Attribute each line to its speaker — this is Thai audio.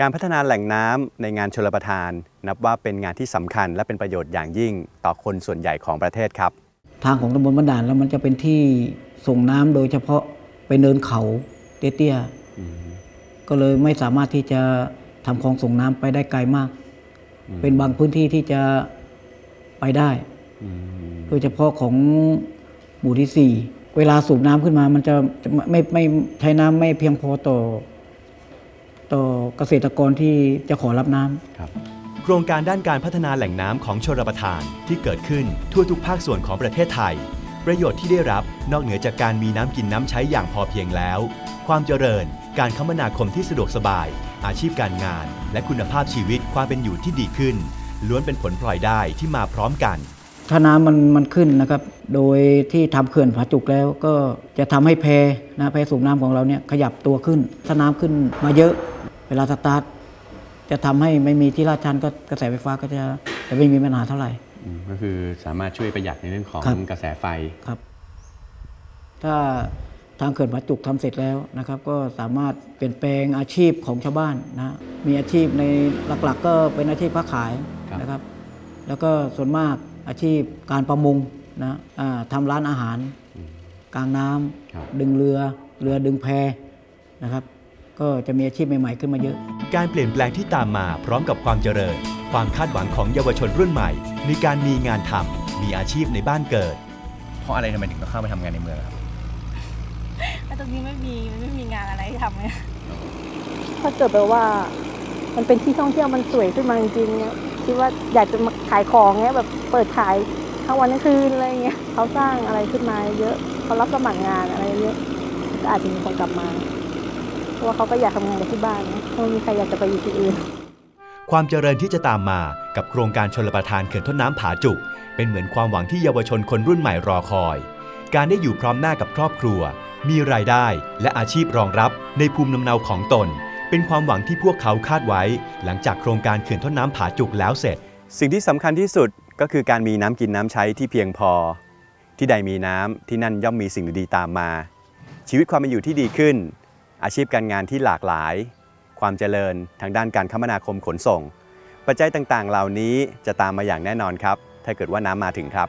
Speaker 1: การพัฒนาแหล่งน้ำในงานชลประทาน นับว่าเป็นงานที่สำคัญและเป็นประโยชน์อย่างยิ่งต่อคนส่วนใหญ่ของประเทศครับ
Speaker 2: ทางของตำบลบ้านด่านแล้วมันจะเป็นที่ส่งน้ำโดยเฉพาะไปเนินเขาเตี้ยๆก็เลยไม่สามารถที่จะทำคลองส่งน้ำไปได้ไกลมาก เป็นบางพื้นที่ที่จะไปได้โดยเฉพาะของหมู่ที่สี่เวลาสูบน้ำขึ้นมามันจะจะไม่ไม่ไม่ใช้น้ำไม่เพียงพอต่อ ต่อเกษตรกรที่จะขอรับน้ำ
Speaker 3: โครงการด้านการพัฒนาแหล่งน้ำของชลประทานที่เกิดขึ้นทั่วทุกภาคส่วนของประเทศไทย ประโยชน์ที่ได้รับนอกเหนือจากการมีน้ำกินน้ำใช้อย่างพอเพียงแล้ว ความเจริญ การคมนาคมที่สะดวกสบาย อาชีพการงาน และคุณภาพชีวิตความเป็นอยู่ที่ดีขึ้น ล้วนเป็นผลพลอยได้ที่มาพร้อมกัน
Speaker 2: ถ้าน้ำมันมันขึ้นนะครับ โดยที่ทำเขื่อนผาจุกแล้วก็จะทำให้แพนะแพสูบน้ำของเราเนี่ยขยับตัวขึ้น ถ้าน้ำขึ้นมาเยอะ เวลาสตาร์ทจะทำให้ไม่มีที่ลาดชันก็กระแสไฟฟ้าก็จะจะไม่มีปัญหาเท่าไหร่
Speaker 1: อืมก็คือสามารถช่วยประหยัดในเรื่องของ
Speaker 2: ครับ
Speaker 1: กระแสไฟ
Speaker 2: ครับ ถ้าทางเขื่อนผาจุกทำเสร็จแล้วนะครับ ก็สามารถเปลี่ยนแปลงอาชีพของชาวบ้านนะมีอาชีพในหลักๆ ก็เป็นอาชีพค้าขาย
Speaker 1: ครับ
Speaker 2: นะครับ แล้วก็ส่วนมากอาชีพการประมงนะอ่าทำร้านอาหาร กลางน้ำ
Speaker 1: ครับ
Speaker 2: ดึงเรือ เรือดึงแพนะครับ ก็จะมีอาชีพใหม่ๆขึ้นมาเยอะ
Speaker 3: การเปลี่ยนแปลงที่ตามมาพร้อมกับความเจริญ ความคาดหวังของเยาวชนรุ่นใหม่ในการมีงานทำมีอาชีพในบ้านเกิด
Speaker 4: เพราะอะไรทำไมถึงต้องเข้ามาทำงานในเมืองครับ
Speaker 5: แล้วตรงนี้ไม่มีมันไม่มีงานอะไรให้ทำเลย
Speaker 6: ถ้าเกิดแบบว่า มันเป็นที่ท่องเที่ยวมันสวยขึ้นมาจริงๆเนี่ยคิดว่าอยากจะมาขายของเงี้ยแบบเปิดขายทั้งวันทั้งคืนอะไรเงี้ยเขาสร้างอะไรขึ้นมาเยอะเขารับสมัครงานอะไรเยอะก็อาจจะมีคนกลับมา เพราะว่าเขาก็อยากทำงานกับที่บ้านนะไม่มีใครอยากจะไปอยู่ที่อื่น
Speaker 3: ความเจริญที่จะตามมากับโครงการชลประทานเขื่อนต้นน้ำผาจุก เป็นเหมือนความหวังที่เยาวชนคนรุ่นใหม่รอคอย การได้อยู่พร้อมหน้ากับครอบครัว มีรายได้และอาชีพรองรับในภูมิลำเนาของตน เป็นความหวังที่พวกเขาคาดไว้ หลังจากโครงการเขื่อนต้นน้ำผาจุกแล้วเสร็จ
Speaker 1: สิ่งที่สำคัญที่สุดก็คือการมีน้ำกินน้ำใช้ที่เพียงพอ ที่ใดมีน้ำที่นั่นย่อมมีสิ่งดีๆตามมา ชีวิตความเป็นอยู่ที่ดีขึ้น อาชีพการงานที่หลากหลาย ความเจริญทางด้านการคมนาคมขนส่ง ปัจจัยต่างๆ เหล่านี้จะตามมาอย่างแน่นอนครับ ถ้าเกิดว่าน้ำมาถึงครับ